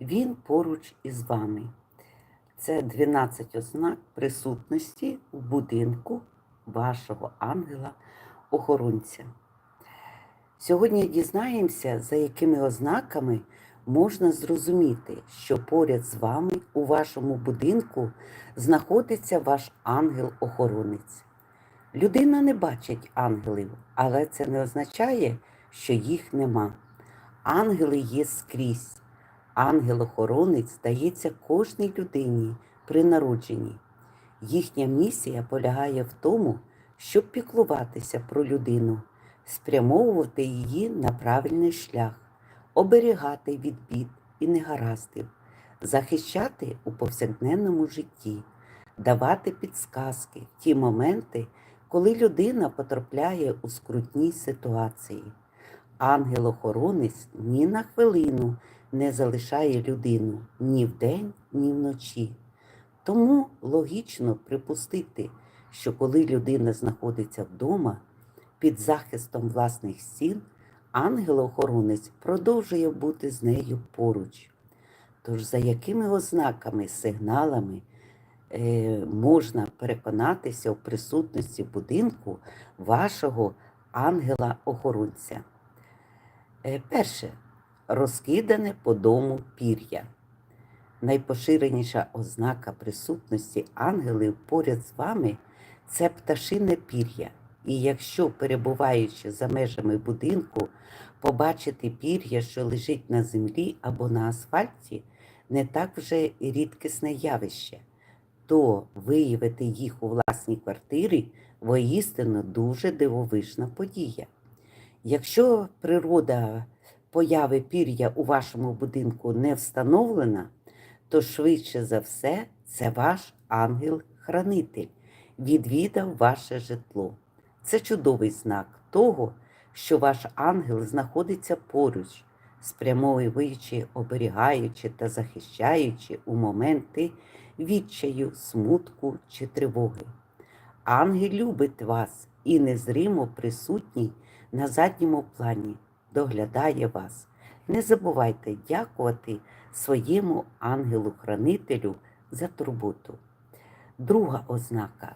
Він поруч із вами. Це 12 ознак присутності в будинку вашого ангела-охоронця. Сьогодні дізнаємося, за якими ознаками можна зрозуміти, що поряд з вами у вашому будинку знаходиться ваш ангел-охоронець. Людина не бачить ангелів, але це не означає, що їх нема. Ангели є скрізь. Ангел-охоронець дається кожній людині при народженні. Їхня місія полягає в тому, щоб піклуватися про людину, спрямовувати її на правильний шлях, оберігати від бід і негараздів, захищати у повсякденному житті, давати підсказки в ті моменти, коли людина потрапляє у скрутні ситуації. Ангел-охоронець ні на хвилину не залишає людину ні вдень, ні вночі. Тому логічно припустити, що коли людина знаходиться вдома під захистом власних стін, ангел-охоронець продовжує бути з нею поруч. Тож за якими ознаками, сигналами е, можна переконатися у присутності будинку вашого ангела-охоронця? Е, перше розкидане по дому пір'я. Найпоширеніша ознака присутності ангелів поряд з вами це пташине пір'я. І якщо, перебуваючи за межами будинку, побачити пір'я, що лежить на землі або на асфальті, не так вже і рідкісне явище, то виявити їх у власній квартирі воістину дуже дивовижна подія. Якщо природа появи пір'я у вашому будинку не встановлена, то швидше за все це ваш ангел-хранитель відвідав ваше житло. Це чудовий знак того, що ваш ангел знаходиться поруч, спрямовуючи, оберігаючи та захищаючи у моменти відчаю, смутку чи тривоги. Ангел любить вас і незримо присутній на задньому плані, доглядає вас. Не забувайте дякувати своєму ангелу-хранителю за турботу. Друга ознака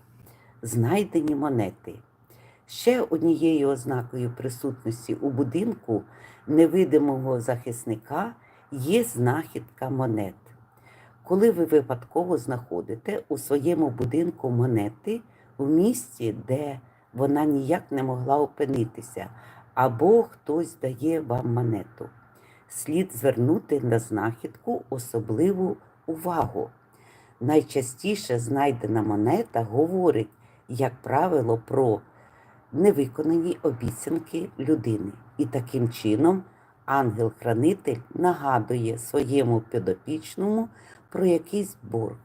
знайдені монети. Ще однією ознакою присутності у будинку невидимого захисника є знахідка монет. Коли ви випадково знаходите у своєму будинку монети в місці, де вона ніяк не могла опинитися, або хтось дає вам монету, слід звернути на знахідку особливу увагу. Найчастіше знайдена монета говорить, як правило, про невиконані обіцянки людини. І таким чином ангел-хранитель нагадує своєму підопічному про якийсь борг.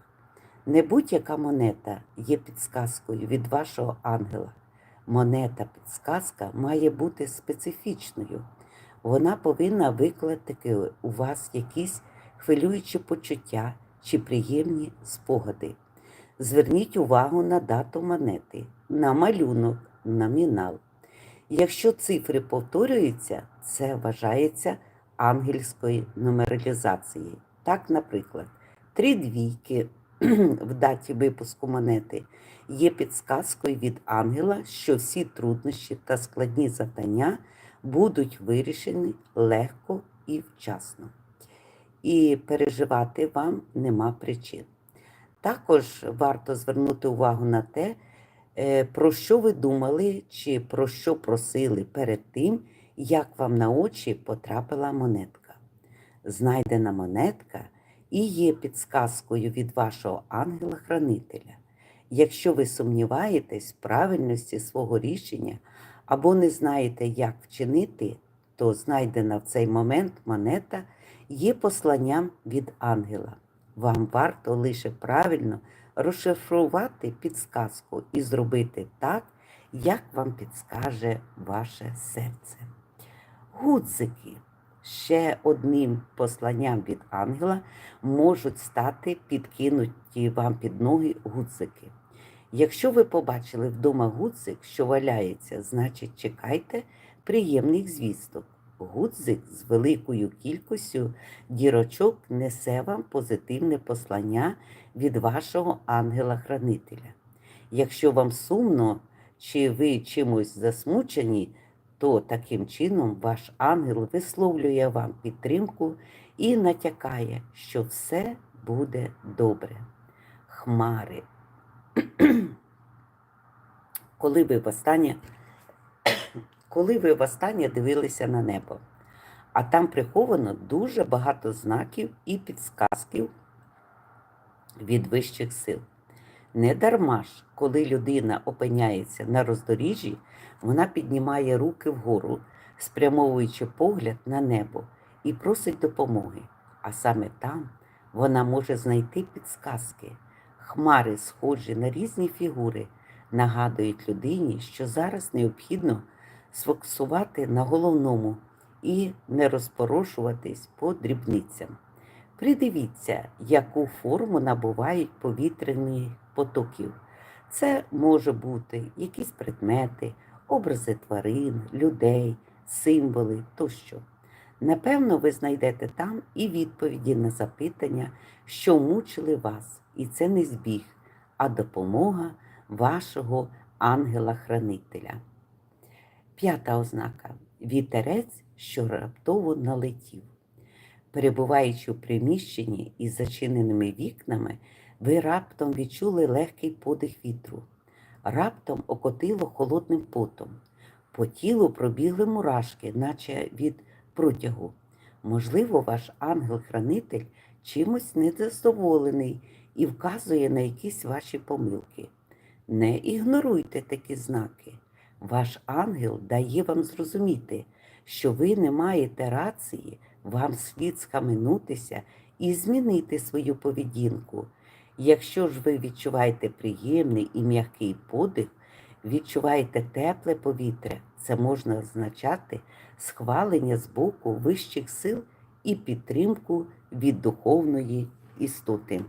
Не будь-яка монета є підсказкою від вашого ангела. Монета підсказка має бути специфічною. Вона повинна викликати у вас якісь хвилюючі почуття чи приємні спогади. Зверніть увагу на дату монети, на малюнок, номінал. Якщо цифри повторюються, це вважається ангельською нумералізацією. Так, наприклад, три двійки в даті випуску монети є підсказкою від ангела, що всі труднощі та складні завдання будуть вирішені легко і вчасно. І переживати вам нема причин. Також варто звернути увагу на те, е, про що ви думали чи про що просили перед тим, як вам на очі потрапила монетка. Знайдена монетка і є підсказкою від вашого ангела-хранителя. Якщо ви сумніваєтесь в правильності свого рішення або не знаєте, як вчинити, то знайдена в цей момент монета є посланням від ангела. Вам варто лише правильно розшифрувати підсказку і зробити так, як вам підскаже ваше серце. Гудзики ще одним посланням від ангела можуть стати підкинуті вам під ноги гудзики. Якщо ви побачили вдома гудзик, що валяється, значить чекайте приємних звісток. гудзик з великою кількістю дірочок несе вам позитивне послання від вашого ангела-хранителя. Якщо вам сумно чи ви чимось засмучені, то таким чином ваш ангел висловлює вам підтримку і натякає, що все буде добре. Хмари. Коли ви востаннє, коли ви востаннє дивилися на небо, а там приховано дуже багато знаків і підсказків від вищих сил. Не дарма ж, коли людина опиняється на роздоріжжі, вона піднімає руки вгору, спрямовуючи погляд на небо і просить допомоги. А саме там вона може знайти підсказки. Хмари, схожі на різні фігури, нагадують людині, що зараз необхідно сфокусувати на головному і не розпорошуватись по дрібницям. Придивіться, яку форму набувають повітряні потоків. Це може бути якісь предмети, образи тварин, людей, символи тощо. Напевно, ви знайдете там і відповіді на запитання, що мучили вас, і це не збіг, а допомога вашого ангела-хранителя. П'ята ознака вітерець, що раптово налетів. Перебуваючи у приміщенні із зачиненими вікнами, ви раптом відчули легкий подих вітру, раптом окотило холодним потом. По тілу пробігли мурашки, наче від протягу. Можливо, ваш ангел-хранитель чимось незадоволений і вказує на якісь ваші помилки. Не ігноруйте такі знаки. Ваш ангел дає вам зрозуміти, що ви не маєте рації, вам слід схаменутися і змінити свою поведінку. Якщо ж ви відчуваєте приємний і м'який подих, відчуваєте тепле повітря, це можна означати схвалення з боку вищих сил і підтримку від духовної істоти.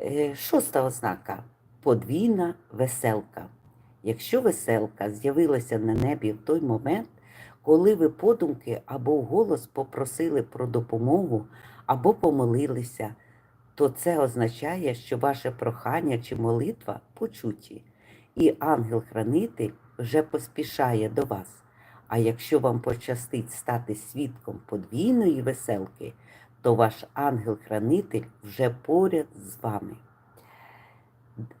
Е, Шоста ознака подвійна веселка. Якщо веселка з'явилася на небі в той момент, коли ви подумки або вголос попросили про допомогу, або помолилися, то це означає, що ваше прохання чи молитва почуті, і ангел-хранитель вже поспішає до вас. А якщо вам пощастить стати свідком подвійної веселки, то ваш ангел-хранитель вже поряд з вами.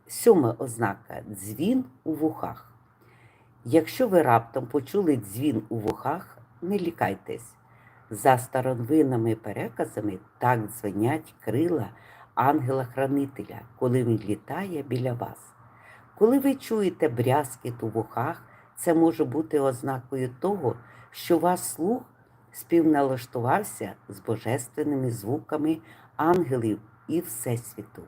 Сьома ознака дзвін у вухах. Якщо ви раптом почули дзвін у вухах, не лікайтесь. За старовинними переказами так дзвенять крила ангела-хранителя, коли він літає біля вас. Коли ви чуєте брязкіт у вухах, це може бути ознакою того, що ваш слух співналаштувався з божественними звуками ангелів і Всесвіту.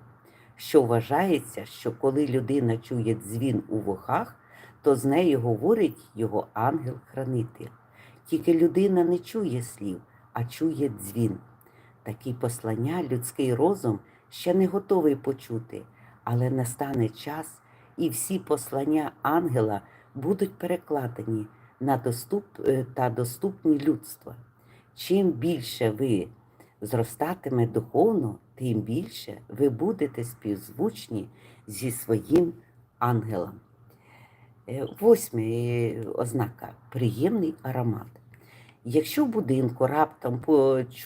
Що вважається, що коли людина чує дзвін у вухах, то з нею говорить його ангел-хранитель. Тільки людина не чує слів, а чує дзвін. Такі послання людський розум ще не готовий почути, але настане час, і всі послання ангела будуть перекладені на доступ е, та доступні людства. Чим більше ви зростатиме духовно, тим більше ви будете співзвучні зі своїм ангелом. Е, Восьма е, ознака приємний аромат. Якщо в будинку раптом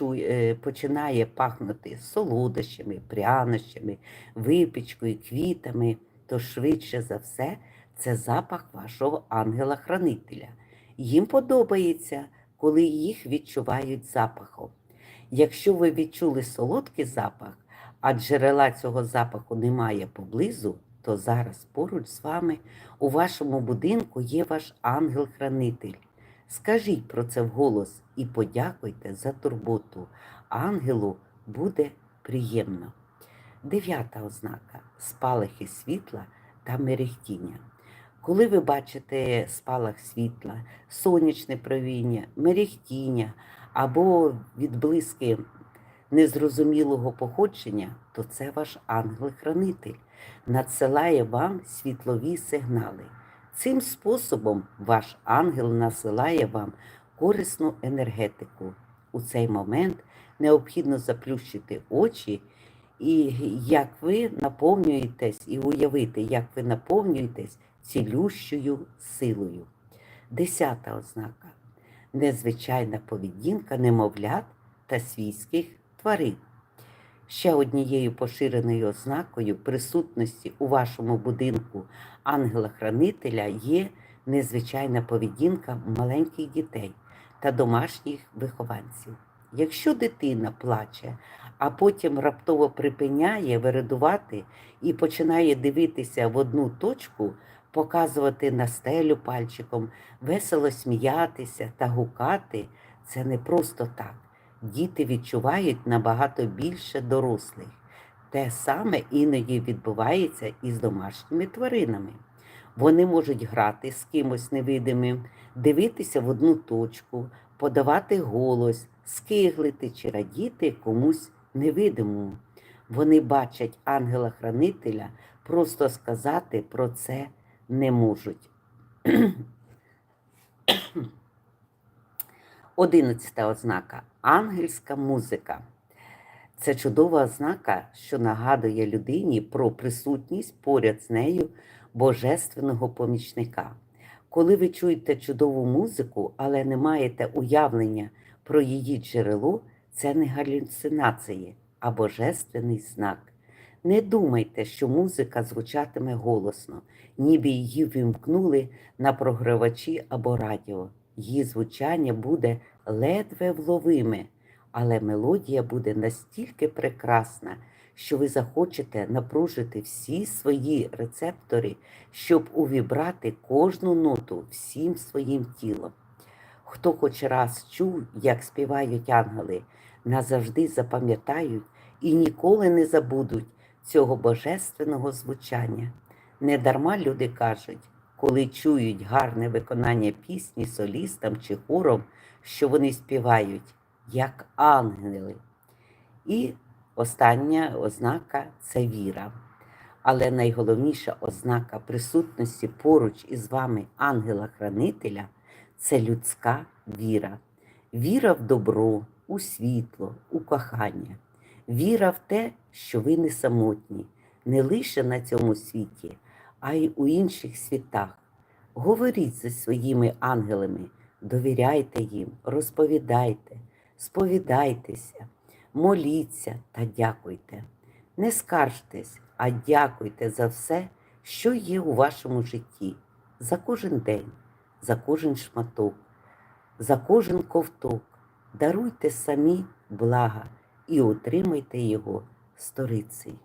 е, починає пахнути солодощами, прянощами, випічкою, квітами, то швидше за все це запах вашого ангела-хранителя. Їм подобається, коли їх відчувають запахом. Якщо ви відчули солодкий запах, а джерела цього запаху немає поблизу, то зараз поруч з вами у вашому будинку є ваш ангел-хранитель. Скажіть про це вголос і подякуйте за турботу. Ангелу буде приємно. Дев'ята ознака спалахи світла та мерехтіння. Коли ви бачите спалах світла, сонячне провіння, мерехтіння або відблиски незрозумілого походження, то це ваш ангел-хранитель надсилає вам світлові сигнали. Цим способом ваш ангел насилає вам корисну енергетику. У цей момент необхідно заплющити очі, і як ви наповнюєтесь, і уявити, як ви наповнюєтесь цілющою силою. Десята ознака незвичайна поведінка немовлят та свійських тварин. Ще однією поширеною ознакою присутності у вашому будинку ангела-хранителя є незвичайна поведінка маленьких дітей та домашніх вихованців. Якщо дитина плаче, а потім раптово припиняє вирадувати і починає дивитися в одну точку, показувати на стелю пальчиком, весело сміятися та гукати, це не просто так. Діти відчувають набагато більше дорослих. Те саме іноді відбувається і з домашніми тваринами. Вони можуть грати з кимось невидимим, дивитися в одну точку, подавати голос, скиглити чи радіти комусь невидимому. Вони бачать ангела-хранителя, просто сказати про це не можуть. Одинадцята ознака ангельська музика. Це чудова ознака, що нагадує людині про присутність поряд з нею божественного помічника. Коли ви чуєте чудову музику, але не маєте уявлення про її джерело, це не галюцинації, а божественний знак. Не думайте, що музика звучатиме голосно, ніби її вимкнули на програвачі або радіо. Її звучання буде ледве вловиме, але мелодія буде настільки прекрасна, що ви захочете напружити всі свої рецептори, щоб увібрати кожну ноту всім своїм тілом. Хто хоч раз чув, як співають ангели, назавжди запам'ятають і ніколи не забудуть цього божественного звучання. Недарма люди кажуть, коли чують гарне виконання пісні солістам чи хором, що вони співають як ангели. І остання ознака це віра. Але найголовніша ознака присутності поруч із вами ангела-хранителя це людська віра. Віра в добро, у світло, у кохання. Віра в те, що ви не самотні, не лише на цьому світі, а й у інших світах. Говоріть зі своїми ангелами, довіряйте їм, розповідайте, сповідайтеся, моліться та дякуйте. Не скаржтесь, а дякуйте за все, що є у вашому житті, за кожен день, за кожен шматок, за кожен ковток. Даруйте самі блага і отримайте його сторицею.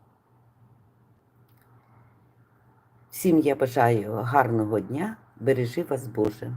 Всім я бажаю гарного дня, бережи вас Боже.